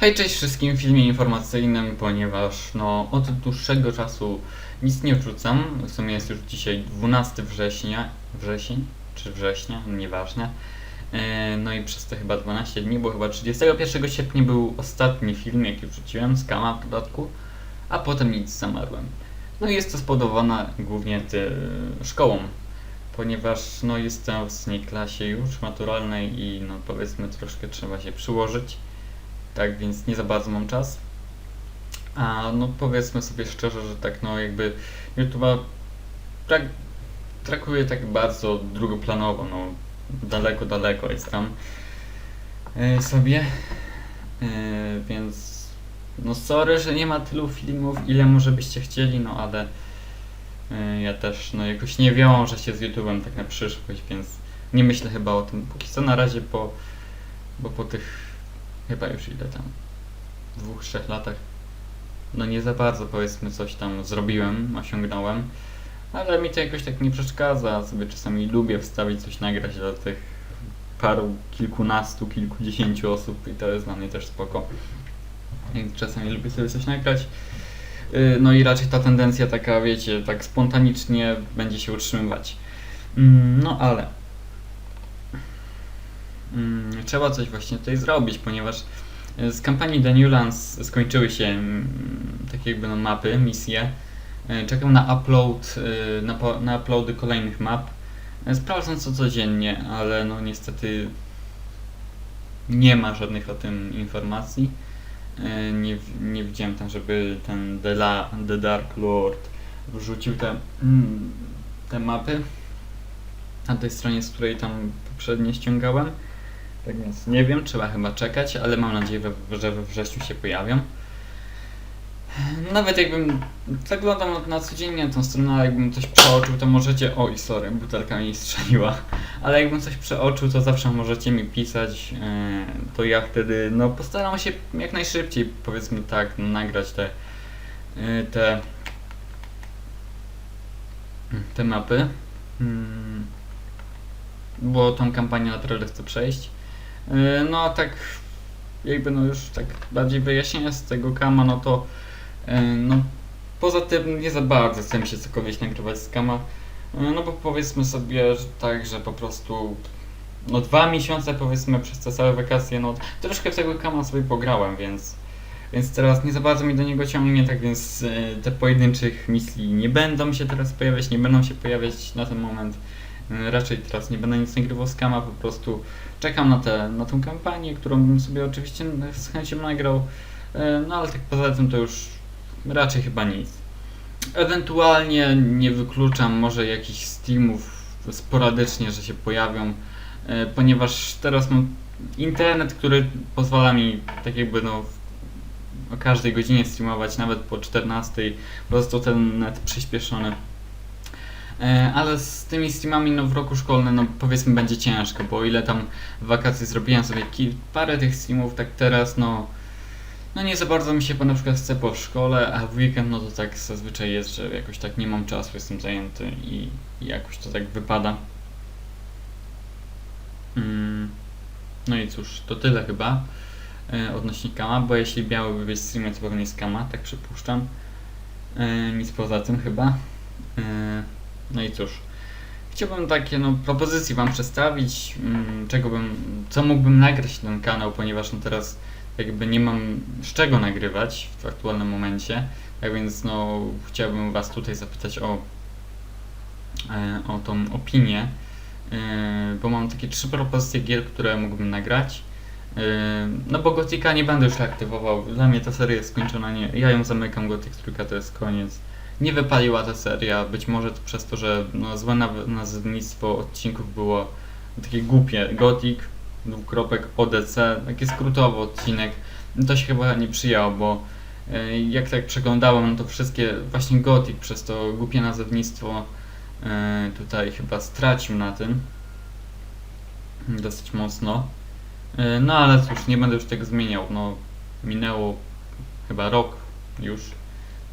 Hej, cześć wszystkim w filmie informacyjnym, ponieważ no od dłuższego czasu nic nie wrzucam. W sumie jest już dzisiaj 12 września, wrzesień czy września, nieważne. E, No i przez te chyba 12 dni, bo chyba 31 sierpnia był ostatni film, jaki wrzuciłem, z Kama w dodatku, a potem nic zamarłem. No i jest to spowodowane głównie ty, szkołą, ponieważ no jestem w ostatniej klasie już maturalnej i no powiedzmy troszkę trzeba się przyłożyć tak więc nie za bardzo mam czas. A no powiedzmy sobie szczerze, że tak no jakby YouTube'a tak traktuję tak bardzo drugoplanowo, no daleko, daleko jest tam e, sobie. E, więc no sorry, że nie ma tylu filmów, ile może byście chcieli, no ale e, ja też no jakoś nie wiążę się z YouTube'em tak na przyszłość, więc nie myślę chyba o tym póki co na razie, bo, bo po tych chyba już ile tam, dwóch, trzech latach, no nie za bardzo powiedzmy coś tam zrobiłem, osiągnąłem, ale mi to jakoś tak nie przeszkadza, sobie czasami lubię wstawić coś, nagrać dla tych paru, kilkunastu, kilkudziesięciu osób i to jest dla mnie też spoko. Czasami lubię sobie coś nagrać. Yy, No i raczej ta tendencja taka, wiecie, tak spontanicznie będzie się utrzymywać. Mm, No ale trzeba coś właśnie tutaj zrobić, ponieważ e, z kampanii The Newlands skończyły się mm, takie jakby no mapy, misje. E, Czekam na upload, e, na, na uploady kolejnych map. Sprawdzam co codziennie, ale no niestety nie ma żadnych o tym informacji. Nie, nie widziałem tam, żeby ten The, La, The Dark Lord wrzucił te, mm, te mapy na tej stronie, z której tam poprzednio ściągałem. Tak więc nie wiem, trzeba chyba czekać, ale mam nadzieję, że we wrześniu się pojawią. Nawet jakbym zaglądał na, codziennie tą stronę, ale jakbym coś przeoczył, to możecie. Oj, sorry, butelka mi strzeliła. Ale jakbym coś przeoczył, to zawsze możecie mi pisać. e, To ja wtedy, no postaram się jak najszybciej, powiedzmy tak, nagrać te. e, te. te mapy. Mm, Bo tą kampanię naprawdę chcę przejść. Yy, No a tak jakby no już tak bardziej wyjaśnienia z tego kama, no to yy, no poza tym nie za bardzo chcę się cokolwiek nagrywać z kama. Yy, No bo powiedzmy sobie, że tak, że po prostu no dwa miesiące powiedzmy przez te całe wakacje, no troszkę w tego kama sobie pograłem, więc więc teraz nie za bardzo mi do niego ciągnie, tak więc te pojedynczych misji nie będą się teraz pojawiać, nie będą się pojawiać na ten moment. Yy, Raczej teraz nie będę nic nagrywał z kama, po prostu czekam na, tę na tą kampanię, którą bym sobie oczywiście z chęcią nagrał. E, No ale tak poza tym to już raczej chyba nic. Ewentualnie nie wykluczam może jakichś Steamów sporadycznie, że się pojawią, e, ponieważ teraz mam internet, który pozwala mi tak jakby no o każdej godzinie streamować, nawet po 14, bo został ten net przyspieszony. E, Ale z tymi streamami no, w roku szkolnym, no powiedzmy, będzie ciężko, bo ile tam wakacje zrobiłem sobie parę tych streamów, tak teraz no, no nie za bardzo mi się na przykład chce po szkole, a w weekend no to tak zazwyczaj jest, że jakoś tak nie mam czasu, jestem zajęty i, i jakoś to tak wypada. Mm, no i cóż, to tyle chyba e, odnośnie Kama, bo jeśli miałyby być streamy, to pewnie z Kama, tak przypuszczam. E, nic poza tym chyba. No i cóż, chciałbym takie no, propozycje Wam przedstawić, mm, czego bym, co mógłbym nagrać na ten kanał, ponieważ no, teraz jakby nie mam z czego nagrywać w aktualnym momencie, tak więc no, chciałbym Was tutaj zapytać o, e, o tą opinię, e, bo mam takie trzy propozycje gier, które mógłbym nagrać. E, No bo Gotika nie będę już aktywował, dla mnie ta seria jest skończona, nie, ja ją zamykam, Gothic trójka to jest koniec nie wypaliła ta seria. Być może to przez to, że no, złe nazewnictwo odcinków było takie głupie. Gothic, dwukropek ODC, taki skrótowy odcinek. To się chyba nie przyjęło, bo e, jak tak przeglądałem, no to wszystkie właśnie Gothic przez to głupie nazewnictwo e, tutaj chyba stracił na tym dosyć mocno. E, No ale cóż, nie będę już tego zmieniał. No, minęło chyba rok już.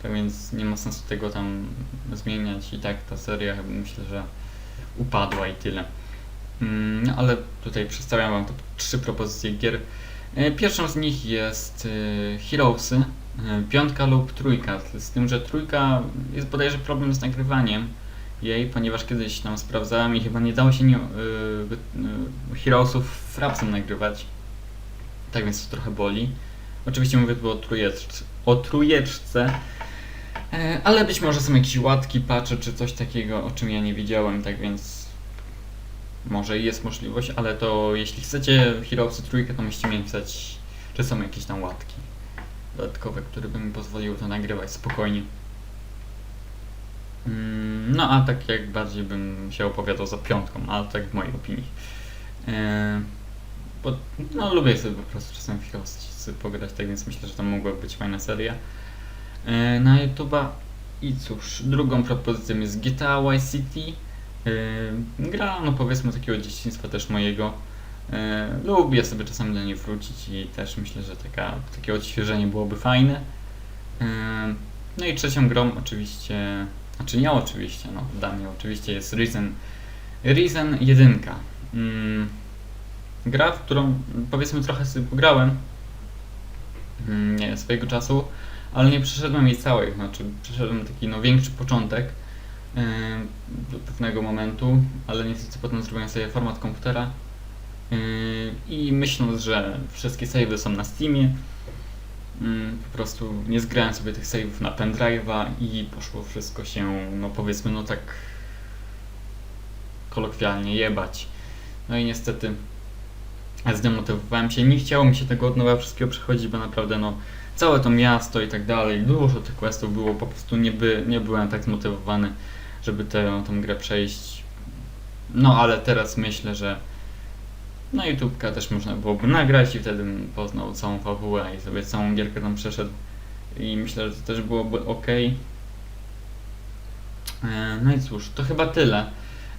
Tak więc nie ma sensu tego tam zmieniać. I tak ta seria chyba myślę, że upadła i tyle. Mm, No ale tutaj przedstawiam wam to trzy propozycje gier, E, Pierwszą z nich jest e, Heroesy, e, piątka lub trójka, z tym, że trójka jest bodajże problem z nagrywaniem jej, ponieważ kiedyś tam sprawdzałem i chyba nie dało się nie, Heroesów frapsem nagrywać, tak więc to trochę boli. Oczywiście mówię tu o trójeczce, o trójeczce ale być może są jakieś łatki, patche czy coś takiego, o czym ja nie wiedziałem, tak więc może jest możliwość, ale to jeśli chcecie Heroesy trójkę, to musicie mi napisać, czy są jakieś tam łatki dodatkowe, które by mi pozwoliły to nagrywać spokojnie. Mm, No a tak jak bardziej bym się opowiadał za piątką, ale tak w mojej opinii. E, Bo no, lubię sobie po prostu czasem Heroesy pograć, tak więc myślę, że to mogła być fajna seria e, na YouTube'a. I cóż, drugą propozycją jest GTA Vice City. Yy, gra, no powiedzmy takiego dzieciństwa też mojego. Yy, lubię sobie czasami do niej wrócić i też myślę, że taka, takie odświeżenie byłoby fajne. No i trzecią grą oczywiście, znaczy nie oczywiście, no dla mnie oczywiście jest Risen, Risen 1. Yy, gra, w którą powiedzmy trochę sobie pograłem yy, nie, swojego czasu, ale nie przeszedłem jej całej, znaczy przeszedłem taki no większy początek yy, do pewnego momentu, ale niestety potem zrobiłem sobie format komputera yy, i myśląc, że wszystkie savey są na Steamie, yy, po prostu nie zgrałem sobie tych saveów na pendrive'a i poszło wszystko się, no powiedzmy, no tak kolokwialnie jebać. No i niestety zdemotywowałem się, nie chciało mi się tego od nowa wszystkiego przechodzić, bo naprawdę no całe to miasto i tak dalej, dużo tych questów było, po prostu nie, by, nie byłem tak zmotywowany, żeby tę, tę grę przejść. No ale teraz myślę, że na YouTubeka też można byłoby nagrać i wtedy bym poznał całą fabułę i sobie całą gierkę tam przeszedł i myślę, że to też byłoby ok. No i cóż, to chyba tyle.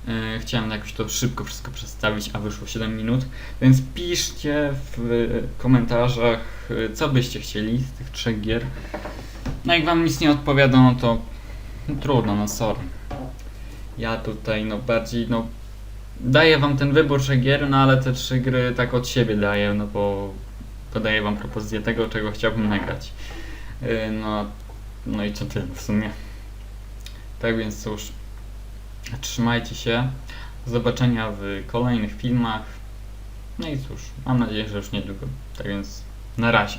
E, Chciałem jakoś to szybko wszystko przedstawić, a wyszło 7 minut. Więc piszcie w komentarzach, e, co byście chcieli z tych trzech gier. No jak wam nic nie odpowiada, no to no, trudno, no sorry. Ja tutaj no bardziej no daję wam ten wybór trzech gier, no ale te trzy gry tak od siebie daję, no bo podaję wam propozycję tego, czego chciałbym nagrać. E, No, no i co tyle w sumie. Tak więc cóż, trzymajcie się. Do zobaczenia w kolejnych filmach. No i cóż, mam nadzieję, że już niedługo. Tak więc na razie.